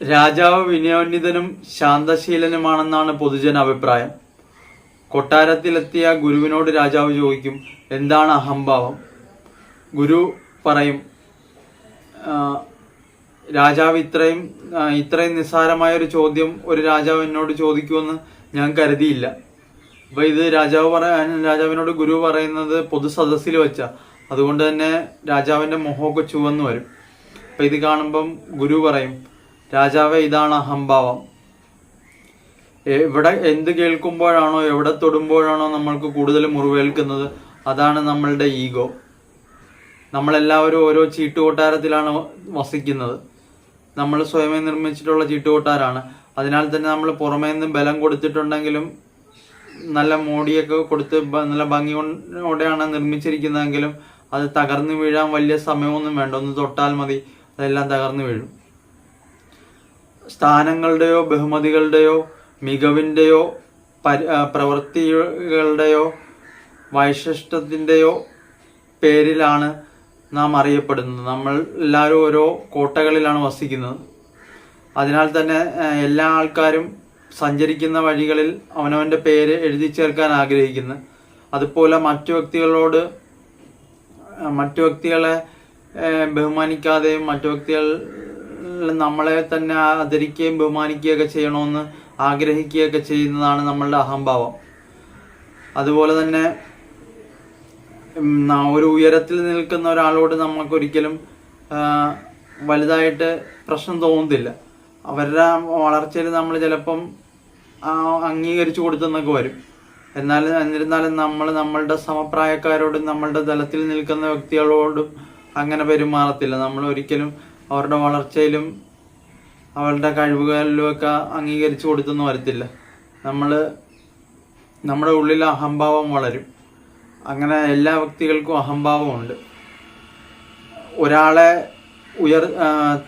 രാജാവ് വിനയോന്നിതനും ശാന്തശീലനുമാണെന്നാണ് പൊതുജന അഭിപ്രായം. കൊട്ടാരത്തിലെത്തിയ ഗുരുവിനോട് രാജാവ് ചോദിക്കും എന്താണ് അഹംഭാവം? ഗുരു പറയും രാജാവ് ഇത്രയും ഇത്രയും നിസ്സാരമായ ഒരു ചോദ്യം ഒരു രാജാവ് എന്നോട് ചോദിക്കുമെന്ന് ഞാൻ കരുതിയില്ല. അപ്പൊ ഇത് രാജാവ് പറയാൻ രാജാവിനോട് ഗുരു പറയുന്നത് പൊതുസദസ്സിൽ വെച്ച. അതുകൊണ്ട് തന്നെ രാജാവിന്റെ മുഖമൊക്കെ ചുവന്നു വരും. അപ്പൊ ഇത് കാണുമ്പം ഗുരു പറയും രാജാവെ ഇതാണ് അഹംഭാവം എവിടെ എന്ത് കേൾക്കുമ്പോഴാണോ എവിടെ തൊടുമ്പോഴാണോ നമ്മൾക്ക് കൂടുതൽ മുറിവേൽക്കുന്നത്? അതാണ് നമ്മളുടെ ഈഗോ. നമ്മളെല്ലാവരും ഓരോ ചീട്ടുകൊട്ടാരത്തിലാണ് വസിക്കുന്നത്. നമ്മൾ സ്വയമേ നിർമ്മിച്ചിട്ടുള്ള ചീട്ടുകൊട്ടാരാണ് അതിനാൽ തന്നെ നമ്മൾ പുറമേ നിന്ന് ബലം കൊടുത്തിട്ടുണ്ടെങ്കിലും നല്ല മോടിയൊക്കെ കൊടുത്ത് നല്ല ഭംഗിയോടെയാണ് നിർമ്മിച്ചിരിക്കുന്നതെങ്കിലും അത് തകർന്നു വീഴാൻ വലിയ സമയമൊന്നും വേണ്ട. ഒന്ന് തൊട്ടാൽ മതി അതെല്ലാം തകർന്നു വീഴും. സ്ഥാനങ്ങളുടെയോ ബഹുമതികളുടെയോ മികവിന്റെയോ പരി പ്രവൃത്തികളുടെയോ വൈശിഷ്ടത്തിന്റെയോ പേരിലാണ് നാം അറിയപ്പെടുന്നത്. നമ്മൾ എല്ലാവരും ഓരോ കോട്ടകളിലാണ് വസിക്കുന്നത്. അതിനാൽ തന്നെ എല്ലാ ആൾക്കാരും സഞ്ചരിക്കുന്ന വഴികളിൽ അവനവന്റെ പേര് എഴുതി ചേർക്കാൻ ആഗ്രഹിക്കുന്നു. അതുപോലെ മറ്റു വ്യക്തികളോട് മറ്റു വ്യക്തികളെ ബഹുമാനിക്കാതെയും മറ്റു വ്യക്തികൾ നമ്മളെ തന്നെ ആദരിക്കുകയും ബഹുമാനിക്കുകയൊക്കെ ചെയ്യണമെന്ന് ആഗ്രഹിക്കുകയൊക്കെ ചെയ്യുന്നതാണ് നമ്മളുടെ അഹംഭാവം. അതുപോലെ തന്നെ ഒരു ഉയരത്തിൽ നിൽക്കുന്ന ഒരാളോട് നമുക്കൊരിക്കലും വലുതായിട്ട് പ്രശ്നം തോന്നുന്നില്ല അവരുടെ വളർച്ചയിൽ നമ്മൾ ചിലപ്പം അംഗീകരിച്ചു കൊടുത്തെന്നൊക്കെ വരും. എന്നാലും എന്നിരുന്നാലും നമ്മൾ നമ്മളുടെ സമപ്രായക്കാരോടും നമ്മളുടെ തലത്തിൽ നിൽക്കുന്ന വ്യക്തികളോടും അങ്ങനെ പെരുമാറത്തില്ല. നമ്മൾ ഒരിക്കലും അവരുടെ വളർച്ചയിലും അവരുടെ കഴിവുകളിലും ഒക്കെ അംഗീകരിച്ചു കൊടുത്തൊന്നും വരത്തില്ല. നമ്മൾ നമ്മുടെ ഉള്ളിൽ അഹംഭാവം വളരും. അങ്ങനെ എല്ലാ വ്യക്തികൾക്കും അഹംഭാവമുണ്ട് ഒരാളെ ഉയർ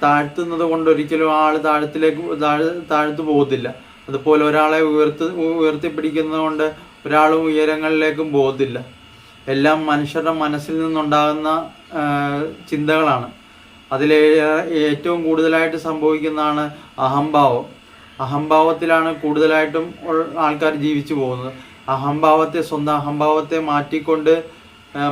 താഴ്ത്തുന്നത് കൊണ്ട് ഒരിക്കലും ആൾ താഴത്തിലേക്ക് താഴ് താഴ്ത്തു പോകത്തില്ല. അതുപോലെ ഒരാളെ ഉയർത്ത് ഉയർത്തിപ്പിടിക്കുന്നത് കൊണ്ട് ഒരാളും ഉയരങ്ങളിലേക്കും പോകത്തില്ല. എല്ലാം മനുഷ്യരുടെ മനസ്സിൽ നിന്നുണ്ടാകുന്ന ചിന്തകളാണ്. അതിൽ ഏറ്റവും കൂടുതലായിട്ട് സംഭവിക്കുന്നതാണ് അഹംഭാവം. അഹംഭാവത്തിലാണ് കൂടുതലായിട്ടും ആൾക്കാർ ജീവിച്ചു പോകുന്നത്. അഹംഭാവത്തെ സ്വന്തം അഹംഭാവത്തെ മാറ്റിക്കൊണ്ട്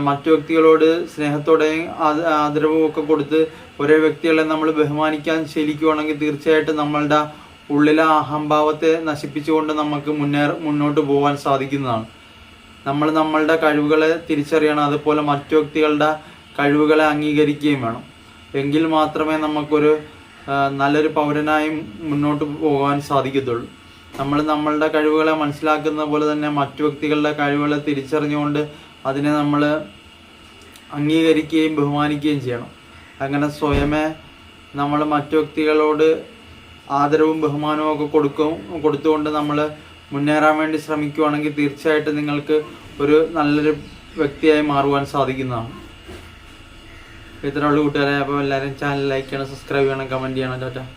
മറ്റു വ്യക്തികളോട് സ്നേഹത്തോടെയും ആദ- ആദരവും ഒക്കെ കൊടുത്ത് ഒരേ വ്യക്തികളെ നമ്മൾ ബഹുമാനിക്കാൻ ശീലിക്കുകയാണെങ്കിൽ തീർച്ചയായിട്ടും നമ്മളുടെ ഉള്ളിലെ അഹംഭാവത്തെ നശിപ്പിച്ചുകൊണ്ട് നമുക്ക് മുന്നേറ മുന്നോട്ട് പോകാൻ സാധിക്കുന്നതാണ്. നമ്മൾ നമ്മളുടെ കഴിവുകളെ തിരിച്ചറിയണം. അതുപോലെ മറ്റു വ്യക്തികളുടെ കഴിവുകളെ അംഗീകരിക്കുകയും വേണം. എങ്കിൽ മാത്രമേ നമുക്കൊരു നല്ലൊരു പൗരനായും മുന്നോട്ട് പോകാൻ സാധിക്കത്തുള്ളൂ. നമ്മൾ നമ്മളുടെ കഴിവുകളെ മനസ്സിലാക്കുന്ന പോലെ തന്നെ മറ്റു വ്യക്തികളുടെ കഴിവുകളെ തിരിച്ചറിഞ്ഞുകൊണ്ട് അതിനെ നമ്മൾ അംഗീകരിക്കുകയും ബഹുമാനിക്കുകയും ചെയ്യണം. അങ്ങനെ സ്വയമേ നമ്മൾ മറ്റു വ്യക്തികളോട് ആദരവും ബഹുമാനവും ഒക്കെ കൊടുക്കും കൊടുത്തുകൊണ്ട് നമ്മൾ മുന്നേറാൻ വേണ്ടി ശ്രമിക്കുകയാണെങ്കിൽ തീർച്ചയായിട്ടും നിങ്ങൾക്ക് ഒരു നല്ലൊരു വ്യക്തിയായി മാറുവാൻ സാധിക്കുന്നതാണ്. ഇത്രയുള്ള കൂട്ടുകാരെ. അപ്പോൾ എല്ലാവരും ചാനൽ ലൈക്ക് ചെയ്യണം സബ്സ്ക്രൈബ് ചെയ്യണം കമന്റ് ചെയ്യണം. ചേട്ടാ